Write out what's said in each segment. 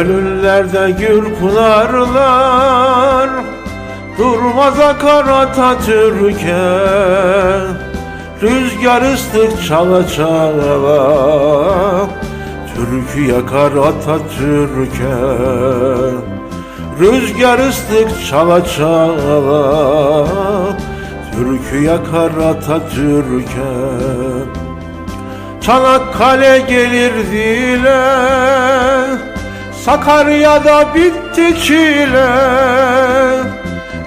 Gönüllerde gür pınarlar Durmaz akar Atatürk'e Rüzgar ıslık çala çala Türkü yakar Atatürk'e Rüzgar ıslık çala çala Türkü yakar Atatürk'e Çanakkale gelir dile Sakarya'da bitti çile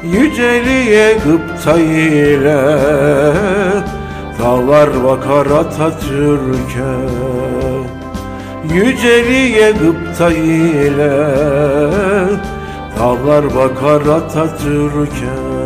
Yüceliye gıpta ile Dağlar bakar Atatürk'e Yüceliye gıpta ile Dağlar bakar Atatürk'e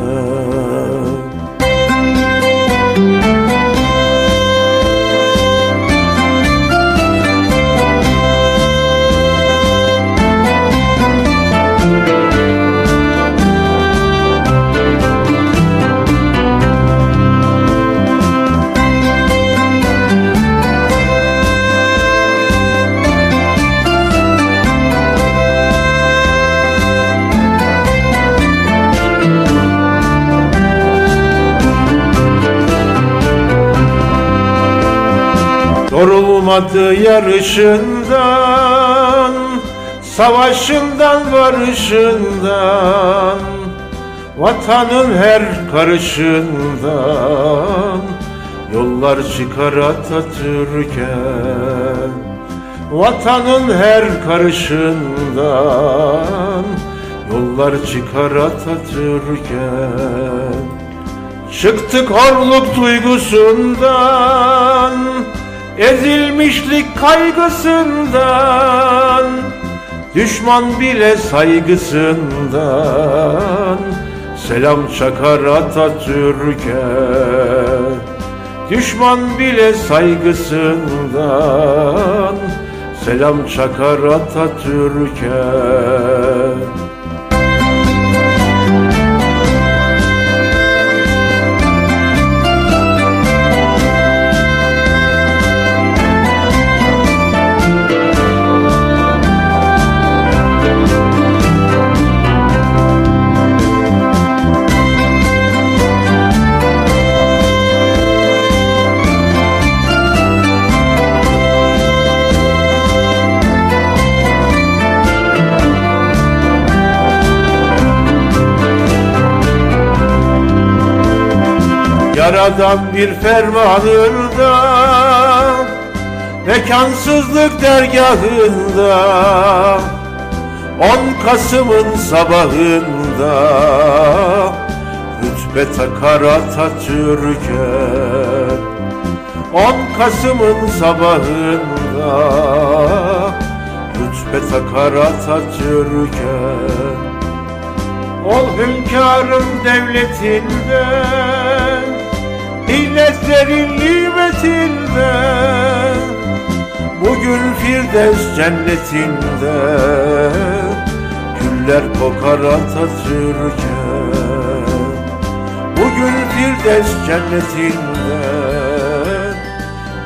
Yorulmadı yarışından Savaşından varışından Vatanın her karışından. Yollar çıkar Atatürk'e Vatanın her karışından. Yollar çıkar Atatürk'e. Çıktık horluk duygusundan Ezilmişlik kaygısından Düşman bile saygısından. Selam çakar Atatürk'e Düşman bile saygısından. Selam çakar Atatürk'e Yaradan bir fermanında Mekansızlık dergahında 10 Kasım'ın sabahında Rütbe takar Atatürk'e. 10 Kasım'ın sabahında Rütbe takar Atatürk'e. Ol hünkârın devletinde İlletlerin nimetinde Bugün Firdevs cennetinde. Güller kokar Atatürk'e Bugün Firdevs cennetinde.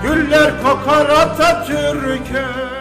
Güller kokar Atatürk'e